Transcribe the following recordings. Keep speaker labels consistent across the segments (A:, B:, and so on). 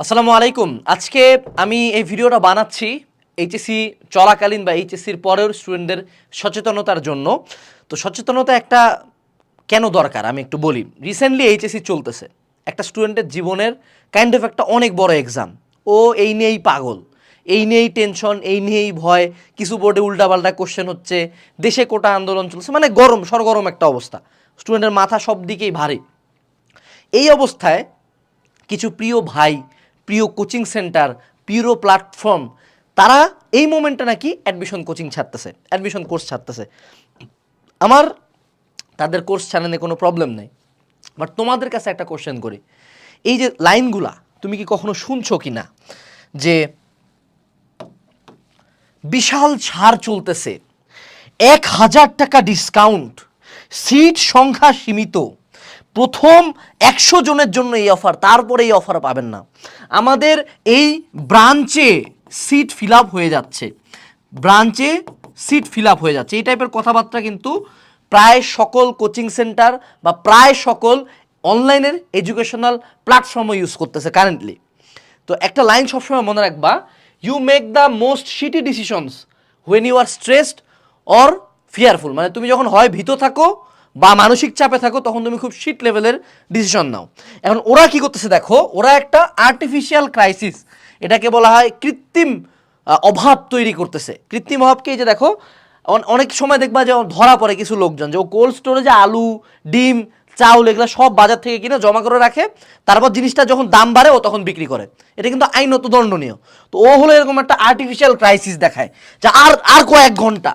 A: আসসালামু আলাইকুম। আজকে আমি এই ভিডিওটা বানাচ্ছি এইচএসসি চলাকালীন বা এইচএসসির পরের স্টুডেন্টদের সচেতনতার জন্য। তো সচেতনতা একটা কেন দরকার? আমি একটু বলি। রিসেন্টলি এইচএসসি চলতেছে। একটা স্টুডেন্টের জীবনের কাইন্ড অফ একটা অনেক বড় এক্সাম ও এই নিয়েই পাগল। এই নিয়েই টেনশন এই নিয়েই ভয়। কিছু বোর্ডে উল্টাপাল্টা কোশ্চেন হচ্ছে। দেশে কোটা আন্দোলন চলছে। মানে গরম, সরগরম একটা অবস্থা। স্টুডেন্টের মাথা সব দিকেই ভারী। এই অবস্থায় কিছু প্রিয় ভাই প্রিয় কোচিং সেন্টার, প্রিয় প্ল্যাটফর্ম, তারা এই মোমেন্টে নাকি অ্যাডমিশন কোচিং ছাড়তেছে অ্যাডমিশন কোর্স ছাড়তেছে। আমার তাদের কোর্স ছাড়ানো কোনো প্রবলেম নেই। বাট তোমাদের কাছে একটা কোশ্চেন করি। এই যে লাইনগুলা, তুমি কি কখনো শুনছো কি না যে বিশাল ছাড় চলতেছে, এক হাজার টাকা ডিসকাউন্ট সিট সংখ্যা সীমিত। প্রথম একশো জনের জন্য এই অফার তারপরে এই অফার পাবেন না। আমাদের এই ব্রাঞ্চে সিট ফিল হয়ে যাচ্ছে। ব্রাঞ্চে সিট ফিল হয়ে যাচ্ছে। এই টাইপের কথাবার্তা কিন্তু প্রায় সকল কোচিং সেন্টার বা প্রায় সকল অনলাইনের এডুকেশনাল প্ল্যাটফর্মও ইউজ করতেছে কারেন্টলি তো একটা লাইন সবসময় মনে রাখবা you make the most shitty decisions when you are stressed or fearful মানে তুমি যখন হয় ভীত থাকো বা মানসিক চাপে থাকো, তখন তুমি খুব শিট লেভেলের ডিসিশন নাও। এখন ওরা কি করতেছে দেখো, ওরা একটা আর্টিফিশিয়াল ক্রাইসিস এটাকে বলা হয় কৃত্রিম অভাব তৈরি করতেছে। কৃত্রিম অভাবকে এই যে দেখো অনেক সময় দেখবা যে ধরা পড়ে কিছু লোকজন, যে ও কোল্ড স্টোরেজে আলু, ডিম, চাউল এগুলো সব বাজার থেকে কিনে জমা করে রাখে, তারপর জিনিসটা যখন দাম বাড়ে, ও তখন বিক্রি করে। এটা কিন্তু আইনত দণ্ডনীয়। তো ও হলো এরকম একটা আর্টিফিশিয়াল ক্রাইসিস দেখায়, যে আর আর কয়েক ঘণ্টা।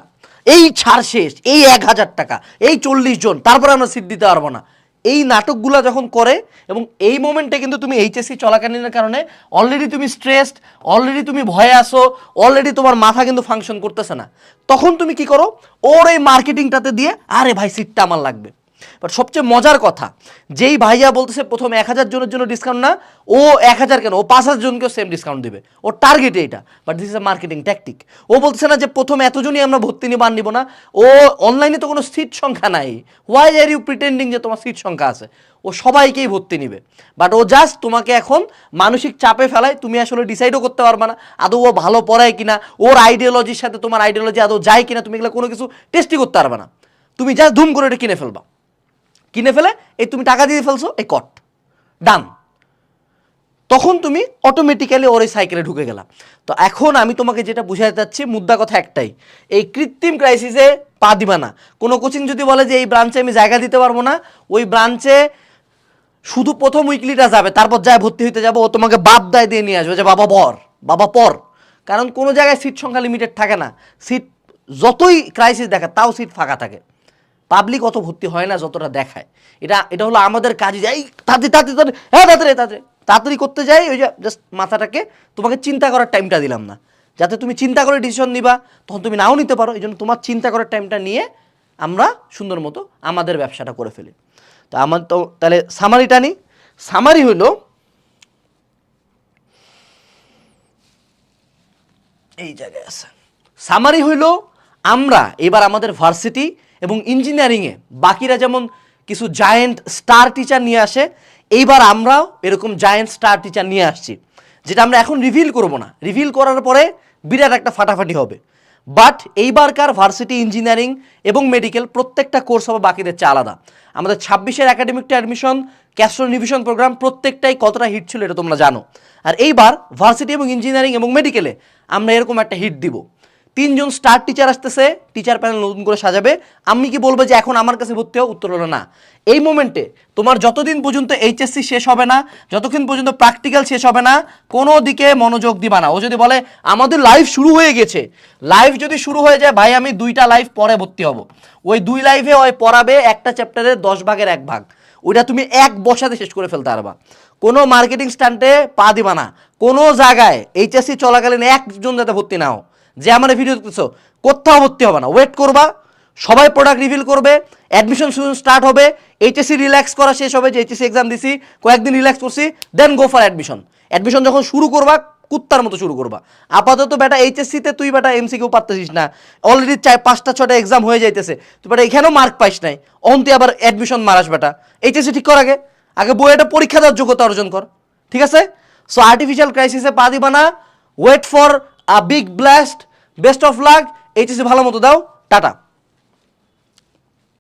A: এই ছাড় শেষ, এই এক হাজার টাকা, এই চল্লিশ জন, তারপরে আমরা সিট দিতে পারব না। এই নাটকগুলো যখন করে, এবং এই মোমেন্টে কিন্তু তুমি এইচএসসি চলাকালীনের কারণে অলরেডি তুমি স্ট্রেসড অলরেডি তুমি ভয়ে আসো অলরেডি তোমার মাথা কিন্তু ফাংশন করতেছে না। তখন তুমি কি করো? ওর এই মার্কেটিংটাতে দিয়ে, আরে ভাই সিটটা আমার লাগবে। বাট সবচেয়ে মজার কথা, যেই ভাইয়া বলতেছে প্রথম এক হাজার জনের জন্য ডিসকাউন্ট না, ও এক হাজার কেন, ও পাঁচ হাজার জনকেও সেম ডিসকাউন্ট দিবে। ওর টার্গেট এইটা but this is a marketing tactic ও বলছে না যে প্রথম এতজনই আমরা ভর্তি নিব, আর নিব না। ও অনলাইনে তো কোনো সিট সংখ্যা নাই। হোয়াই আর ইউ প্রিটেন্ডিং যে তোমার সিট সংখ্যা আছে? ও সবাইকেই ভর্তি নিবে। বাট ও জাস্ট তোমাকে এখন মানসিক চাপে ফেলায়, তুমি আসলে ডিসাইডও করতে পারবে না, আদৌ ও ভালো পড়ায় কিনা, ওর আইডিওলজির সাথে তোমার আইডিওলজি আদৌ যায় কিনা, তুমি এগুলো কোনো কিছু টেস্টই করতে পারবে না। তুমি জাস্ট ধুম করে এটা কিনে ফেলবা। কিনে ফেলে, এই তুমি টাকা দিয়ে ফেলছো, এই কট। ডান তখন তুমি অটোমেটিক্যালি ওর এই সাইকেলে ঢুকে গেলা। তো এখন আমি তোমাকে যেটা বুঝাতে চাচ্ছি, মুদ্রা কথা একটাই। এই কৃত্রিম ক্রাইসিসে পা দিবা না। কোনো কোচিং যদি বলে যে এই ব্রাঞ্চে আমি জায়গা দিতে পারব না, ওই ব্রাঞ্চে শুধু প্রথম উইকলিটা যাবে, তারপর যায় ভর্তি হইতে যাব, ও তোমাকে বাপ দায় দিয়ে নিয়ে আসবে যে, বাবা পর বাবা পর। কারণ কোনো জায়গায় সিট সংখ্যা লিমিটেড থাকে না। সিট যতই ক্রাইসিস দেখা তাও সিট ফাঁকা থাকে। পাবলিক অত ভর্তি হয় না যতটা দেখায়। এটা এটা হলো আমাদের কাজে যাই তাড়াতাড়ি তাড়াতাড়ি হ্যাঁ তাড়াতাড়ি তাড়াতাড়ি তাড়াতাড়ি করতে যাই, ওই যে জাস্ট মাথাটাকে তোমাকে চিন্তা করার টাইমটা দিলাম না। যাতে তুমি চিন্তা করে ডিসিশন নিবা, তখন তুমি নাও নিতে পারো এই জন্য তোমার চিন্তা করার টাইমটা নিয়ে আমরা সুন্দর মতো আমাদের ব্যবসাটা করে ফেলি। তো আমার তো, তাহলে সামারিটা নিই। সামারি হলো, এই জায়গায় আছে। সামারি হইল আমরা, এবার আমাদের ভার্সিটি এবং ইঞ্জিনিয়ারিংয়ে। বাকিরা যেমন কিছু জায়েন্ট স্টার টিচার নিয়ে আসে, এইবার আমরাও এরকম জায়েন্ট স্টার টিচার নিয়ে আসছি, যেটা আমরা এখন রিভিল করব না। রিভিল করার পরে বিরাট একটা ফাটাফাটি হবে। বাট এইবারকার ভার্সিটি ইঞ্জিনিয়ারিং এবং মেডিকেল প্রত্যেকটা কোর্স হবে বাকিদের চেয়ে আলাদা। আমাদের ছাব্বিশের একাডেমিকটা অ্যাডমিশন ক্যাস্ট্রো নিভিশন প্রোগ্রাম প্রত্যেকটাই কতটা হিট ছিল এটা তোমরা জানো। আর এইবার ভার্সিটি এবং ইঞ্জিনিয়ারিং এবং মেডিকেলে আমরা এরকম একটা হিট দিব। তিনজন স্টার টিচার আসতেছে টিচার প্যানেল নতুন করে সাজাবে। আমি কি বলব যে এখন আমার কাছে ভর্তি হও উত্তর হলো না। এই মোমেন্টে তোমার যতদিন পর্যন্ত এইচএসসি শেষ হবে না, যতক্ষণ পর্যন্ত প্র্যাকটিক্যাল শেষ হবে না, কোনো দিকে মনোযোগ দিবা না। ও যদি বলে, আমাদের লাইভ শুরু হয়ে গেছে। লাইভ যদি শুরু হয়ে যায়, ভাই, আমি দুইটা লাইভ পরে ভর্তি হব। ওই দুই লাইভে ওই পড়াবে একটা চ্যাপ্টারের দশ ভাগের এক ভাগ। ওইটা তুমি এক বসাতে শেষ করে ফেলতে পারবা। কোনো মার্কেটিং স্ট্যান্ডে পা দিবা না। কোনো জায়গায় এইচএসসি চলাকালীন একজন যাতে ভর্তি না নাও যে আমার ভিডিও দেখতেছো, কোথাও ভর্তি হবে না। ওয়েট করবা, সবাই প্রোডাক্ট রিভিল করবে অ্যাডমিশন স্টার্ট হবে এইচএসসি রিল্যাক্স করা শেষ হবে, যে এইচএসসি এক্সাম দিছি, কয়েকদিন রিল্যাক্স করছি then go for admission admission যখন শুরু করবা, কুত্তার মতো শুরু করবা। আপাতত বেটা এইচএসসিতে তুই বেটা এমসি কেউ পারতেছিস না। অলরেডি চার, পাঁচটা ছটা এক্সাম হয়ে যাইতেছে। তুই বেটা এখানেও মার্ক পাইস নাই। অন আবার অ্যাডমিশন মারাস বেটা। এইচএসসি ঠিক কর আগে। আগে বই বইয়েটা পরীক্ষা দেওয়ার যোগ্যতা অর্জন কর। ঠিক আছে? সো আর্টিফিশিয়াল ক্রাইসিসে পা দিবা না। Wait for a big blast best of luck HSC ভালো মতো দাও. টাটা।